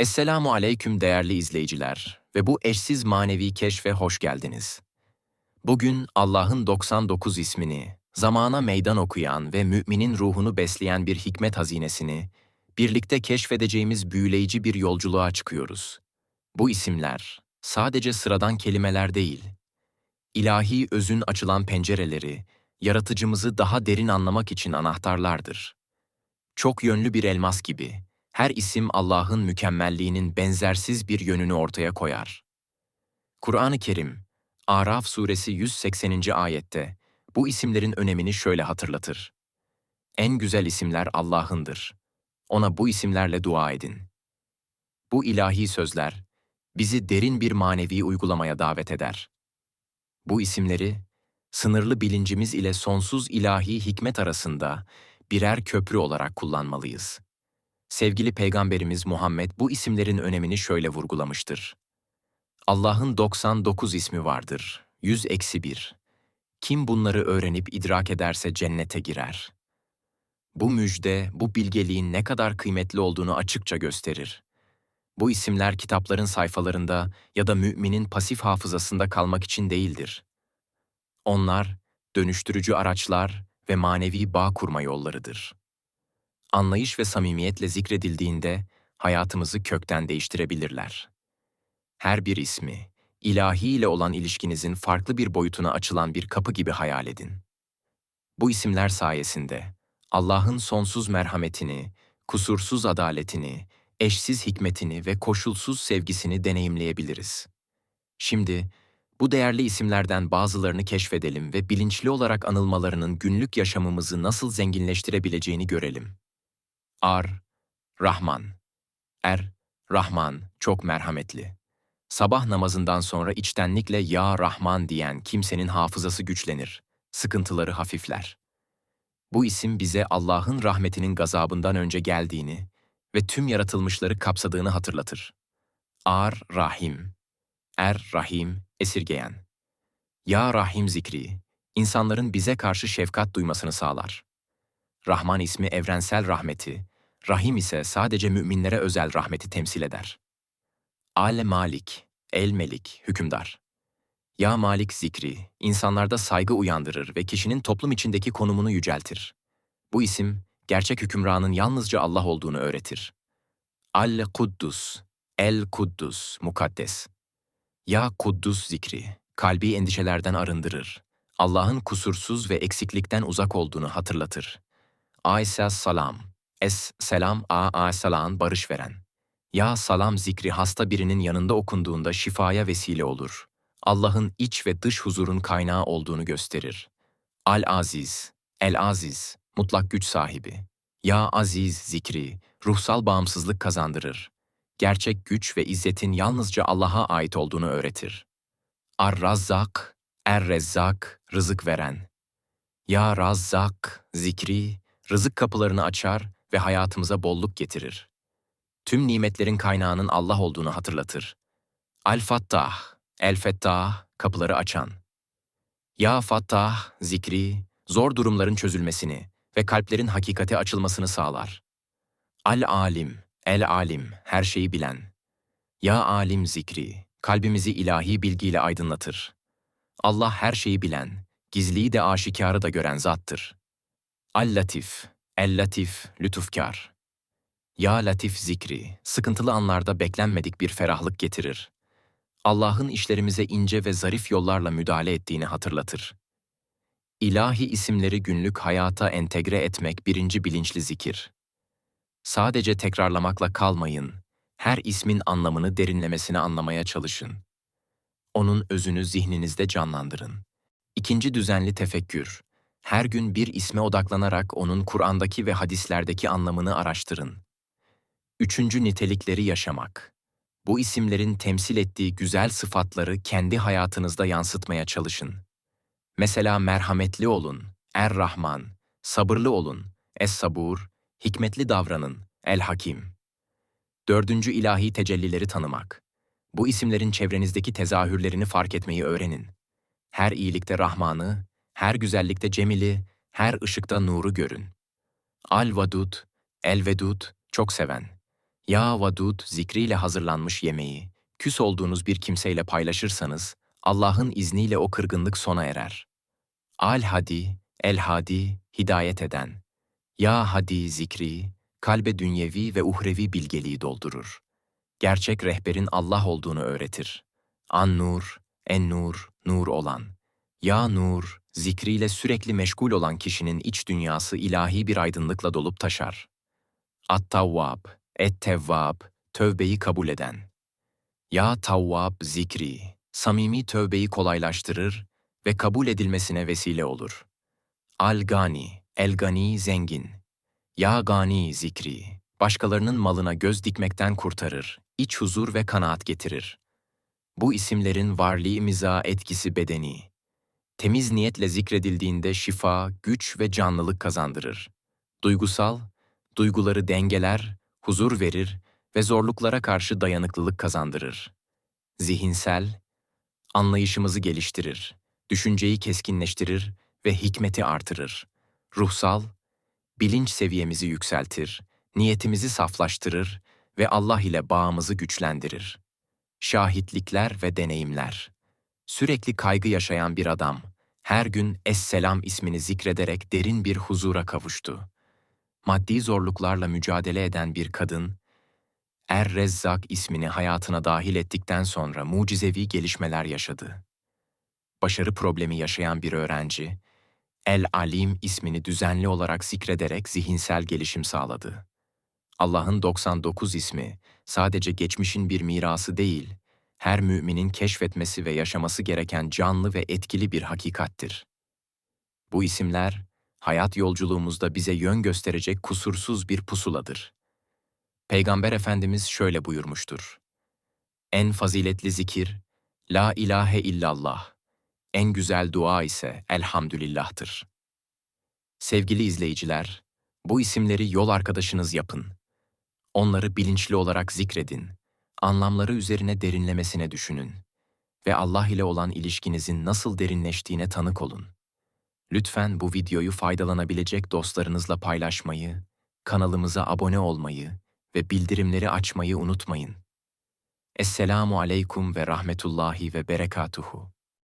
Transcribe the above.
Esselamu aleyküm değerli izleyiciler ve bu eşsiz manevi keşfe hoş geldiniz. Bugün Allah'ın 99 ismini, zamana meydan okuyan ve müminin ruhunu besleyen bir hikmet hazinesini, birlikte keşfedeceğimiz büyüleyici bir yolculuğa çıkıyoruz. Bu isimler sadece sıradan kelimeler değil, ilahi özün açılan pencereleri, yaratıcımızı daha derin anlamak için anahtarlardır. Çok yönlü bir elmas gibi, her isim Allah'ın mükemmelliğinin benzersiz bir yönünü ortaya koyar. Kur'an-ı Kerim, Araf suresi 180. ayette bu isimlerin önemini şöyle hatırlatır. En güzel isimler Allah'ındır. Ona bu isimlerle dua edin. Bu ilahi sözler bizi derin bir manevi uygulamaya davet eder. Bu isimleri sınırlı bilincimiz ile sonsuz ilahi hikmet arasında birer köprü olarak kullanmalıyız. Sevgili Peygamberimiz Muhammed bu isimlerin önemini şöyle vurgulamıştır. Allah'ın 99 ismi vardır, 100 eksi 1. Kim bunları öğrenip idrak ederse cennete girer. Bu müjde, bu bilgeliğin ne kadar kıymetli olduğunu açıkça gösterir. Bu isimler kitapların sayfalarında ya da müminin pasif hafızasında kalmak için değildir. Onlar, dönüştürücü araçlar ve manevi bağ kurma yollarıdır anlayış ve samimiyetle zikredildiğinde hayatımızı kökten değiştirebilirler. Her bir ismi, ilahi ile olan ilişkinizin farklı bir boyutuna açılan bir kapı gibi hayal edin. Bu isimler sayesinde Allah'ın sonsuz merhametini, kusursuz adaletini, eşsiz hikmetini ve koşulsuz sevgisini deneyimleyebiliriz. Şimdi bu değerli isimlerden bazılarını keşfedelim ve bilinçli olarak anılmalarının günlük yaşamımızı nasıl zenginleştirebileceğini görelim. Ar, Rahman. Er, Rahman, çok merhametli. Sabah namazından sonra içtenlikle Ya Rahman diyen kimsenin hafızası güçlenir, sıkıntıları hafifler. Bu isim bize Allah'ın rahmetinin gazabından önce geldiğini ve tüm yaratılmışları kapsadığını hatırlatır. Ar, Rahim. Er, Rahim, esirgeyen. Ya Rahim zikri, insanların bize karşı şefkat duymasını sağlar. Rahman ismi evrensel rahmeti, Rahim ise sadece müminlere özel rahmeti temsil eder. Ale Malik, El Melik, hükümdar. Ya Malik zikri, insanlarda saygı uyandırır ve kişinin toplum içindeki konumunu yüceltir. Bu isim, gerçek hükümranın yalnızca Allah olduğunu öğretir. Al Kuddus, El Kuddus, mukaddes. Ya Kuddus zikri, kalbi endişelerden arındırır. Allah'ın kusursuz ve eksiklikten uzak olduğunu hatırlatır. Aysa Salam, Es selam a a salan barış veren. Ya salam zikri hasta birinin yanında okunduğunda şifaya vesile olur. Allah'ın iç ve dış huzurun kaynağı olduğunu gösterir. Al-Aziz, El-Aziz, mutlak güç sahibi. Ya Aziz zikri, ruhsal bağımsızlık kazandırır. Gerçek güç ve izzetin yalnızca Allah'a ait olduğunu öğretir. Ar-Razzak, Er-Rezzak, rızık veren. Ya Razzak zikri, rızık kapılarını açar ve hayatımıza bolluk getirir. Tüm nimetlerin kaynağının Allah olduğunu hatırlatır. Al-Fattah, El-Fettah, kapıları açan. Ya Fattah, zikri, zor durumların çözülmesini ve kalplerin hakikate açılmasını sağlar. Al-Alim, El-Alim, her şeyi bilen. Ya Alim zikri, kalbimizi ilahi bilgiyle aydınlatır. Allah her şeyi bilen, gizliyi de aşikarı da gören zattır. Al-Latif, El-Latif, lütufkar. Ya Latif zikri, sıkıntılı anlarda beklenmedik bir ferahlık getirir. Allah'ın işlerimize ince ve zarif yollarla müdahale ettiğini hatırlatır. İlahi isimleri günlük hayata entegre etmek birinci bilinçli zikir. Sadece tekrarlamakla kalmayın, her ismin anlamını derinlemesine anlamaya çalışın. Onun özünü zihninizde canlandırın. İkinci düzenli tefekkür, her gün bir isme odaklanarak onun Kur'an'daki ve hadislerdeki anlamını araştırın. Üçüncü nitelikleri yaşamak. Bu isimlerin temsil ettiği güzel sıfatları kendi hayatınızda yansıtmaya çalışın. Mesela merhametli olun, Er-Rahman, sabırlı olun, Es-Sabur, hikmetli davranın, El-Hakim. Dördüncü ilahi tecellileri tanımak. Bu isimlerin çevrenizdeki tezahürlerini fark etmeyi öğrenin. Her iyilikte Rahman'ı, her güzellikte Cemil'i, her ışıkta nuru görün. Al-Vadud, El-Vedud, çok seven. Ya Vadud zikriyle hazırlanmış yemeği, küs olduğunuz bir kimseyle paylaşırsanız, Allah'ın izniyle o kırgınlık sona erer. Al-Hadi, El-Hadi, hidayet eden. Ya Hadi zikri, kalbe dünyevi ve uhrevi bilgeliği doldurur. Gerçek rehberin Allah olduğunu öğretir. An-Nur, En-Nur, Nur olan. Ya Nur, zikriyle sürekli meşgul olan kişinin iç dünyası ilahi bir aydınlıkla dolup taşar. At-Tavvab, Et-Tevvab, tövbeyi kabul eden. Ya Tavvab zikri, samimi tövbeyi kolaylaştırır ve kabul edilmesine vesile olur. Al-Gani, El-Gani zengin. Ya Gani zikri, başkalarının malına göz dikmekten kurtarır, iç huzur ve kanaat getirir. Bu isimlerin varlığı miza etkisi bedeni. Temiz niyetle zikredildiğinde şifa, güç ve canlılık kazandırır. Duygusal, duyguları dengeler, huzur verir ve zorluklara karşı dayanıklılık kazandırır. Zihinsel, anlayışımızı geliştirir, düşünceyi keskinleştirir ve hikmeti artırır. Ruhsal, bilinç seviyemizi yükseltir, niyetimizi saflaştırır ve Allah ile bağımızı güçlendirir. Şahitlikler ve deneyimler. Sürekli kaygı yaşayan bir adam, her gün Esselam ismini zikrederek derin bir huzura kavuştu. Maddi zorluklarla mücadele eden bir kadın, Er Rezzak ismini hayatına dahil ettikten sonra mucizevi gelişmeler yaşadı. Başarı problemi yaşayan bir öğrenci, El Alim ismini düzenli olarak zikrederek zihinsel gelişim sağladı. Allah'ın 99 ismi sadece geçmişin bir mirası değil, her müminin keşfetmesi ve yaşaması gereken canlı ve etkili bir hakikattir. Bu isimler, hayat yolculuğumuzda bize yön gösterecek kusursuz bir pusuladır. Peygamber Efendimiz şöyle buyurmuştur. En faziletli zikir, La ilahe illallah. En güzel dua ise elhamdülillah'tır. Sevgili izleyiciler, bu isimleri yol arkadaşınız yapın. Onları bilinçli olarak zikredin. Anlamları üzerine derinlemesine düşünün. Ve Allah ile olan ilişkinizin nasıl derinleştiğine tanık olun. Lütfen bu videoyu faydalanabilecek dostlarınızla paylaşmayı, kanalımıza abone olmayı ve bildirimleri açmayı unutmayın. Esselamu aleykum ve rahmetullahi ve berekatuhu.